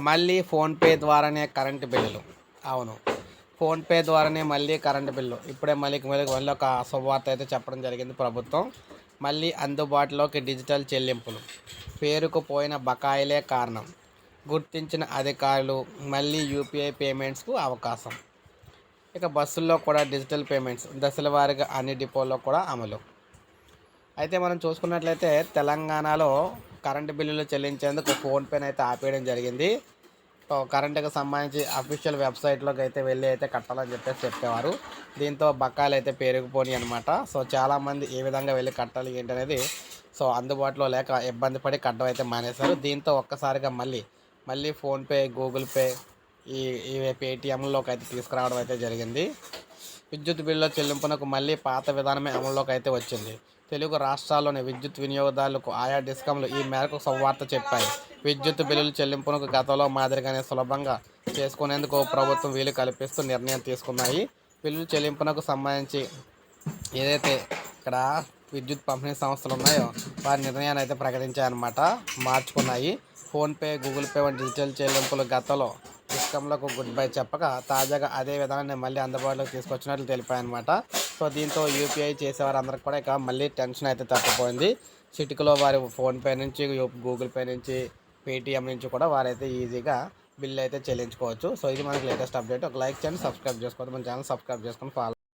మళ్ళీ ఫోన్పే ద్వారానే కరెంటు బిల్లులు. అవును. ఫోన్పే ద్వారానే మళ్ళీ కరెంటు బిల్లు. ఇప్పుడే మళ్ళీ మళ్ళీ మళ్ళీ ఒక శుభవార్త అయితే చెప్పడం జరిగింది ప్రభుత్వం. మళ్ళీ అందుబాటులోకి డిజిటల్ చెల్లింపులు. పేరుకు పోయిన బకాయిలే కారణం. గుర్తించిన అధికారులు మళ్ళీ యూపీఐ పేమెంట్స్కు అవకాశం. ఇక బస్సుల్లో కూడా డిజిటల్ పేమెంట్స్. దశల వారీగా అన్ని డిపోల్లో కూడా అమలు. అయితే మనం చూసుకున్నట్లయితే తెలంగాణలో కరెంటు బిల్లులు చెల్లించేందుకు ఫోన్పేని అయితే ఆపేయడం జరిగింది. సో కరెంటుకి సంబంధించి అఫీషియల్ వెబ్సైట్లోకి అయితే వెళ్ళి అయితే కట్టాలని చెప్పేసి చెప్పేవారు. దీంతో బకాయిలు అయితే పెరిగిపోయి అనమాట సో చాలామంది ఏ విధంగా వెళ్ళి కట్టాలి ఏంటి అనేది సో అందుబాటులో లేక ఇబ్బంది పడి కట్టడం అయితే మానేశారు. దీంతో ఒక్కసారిగా మళ్ళీ మళ్ళీ ఫోన్పే గూగుల్ పే ఈ ఈ పేటిఎంలోకి అయితే తీసుకురావడం అయితే జరిగింది. విద్యుత్ బిల్లుల చెల్లింపునకు మళ్ళీ పాత విధానమే అమల్లోకి అయితే వచ్చింది. తెలుగు రాష్ట్రాల్లోని విద్యుత్ వినియోగదారులకు ఆయా డిస్కంలు ఈ మేరకు సువార్త చెప్పాయి. విద్యుత్ బిల్లుల చెల్లింపునకు గతంలో మాదిరిగానే సులభంగా చేసుకునేందుకు ప్రభుత్వం వీలు కల్పిస్తూ నిర్ణయం తీసుకున్నాయి. బిల్లుల చెల్లింపునకు సంబంధించి ఏదైతే ఇక్కడ విద్యుత్ పంపిణీ సంస్థలు ఉన్నాయో వారి నిర్ణయాన్ని అయితే ప్రకటించాయన్నమాట. మార్చుకున్నాయి. ఫోన్పే గూగుల్ పే వంటి డిజిటల్ చెల్లింపులు గతంలో డిస్కంలకు గుడ్ బై చెప్పగా తాజాగా అదే విధానాన్ని మళ్ళీ అందుబాటులోకి తీసుకొచ్చినట్లు తెలిపాయన్నమాట. సో దీంతో యూపీఐ చేసేవారందరికి కూడా ఇక మళ్ళీ టెన్షన్ అయితే తప్పిపోయింది. చిటికలో వారి ఫోన్పే నుంచి గూగుల్ పే నుంచి పేటిఎం నుంచి కూడా వారైతే ఈజీగా బిల్ అయితే చెల్లించుకోవచ్చు. సో ఇది మనకి లేటెస్ట్ అప్డేట్. ఒక లైక్ చేయండి సబ్స్క్రైబ్ చేసుకోవద్దు. మన ఛానల్ సబ్స్క్రైబ్ చేసుకొని ఫాలో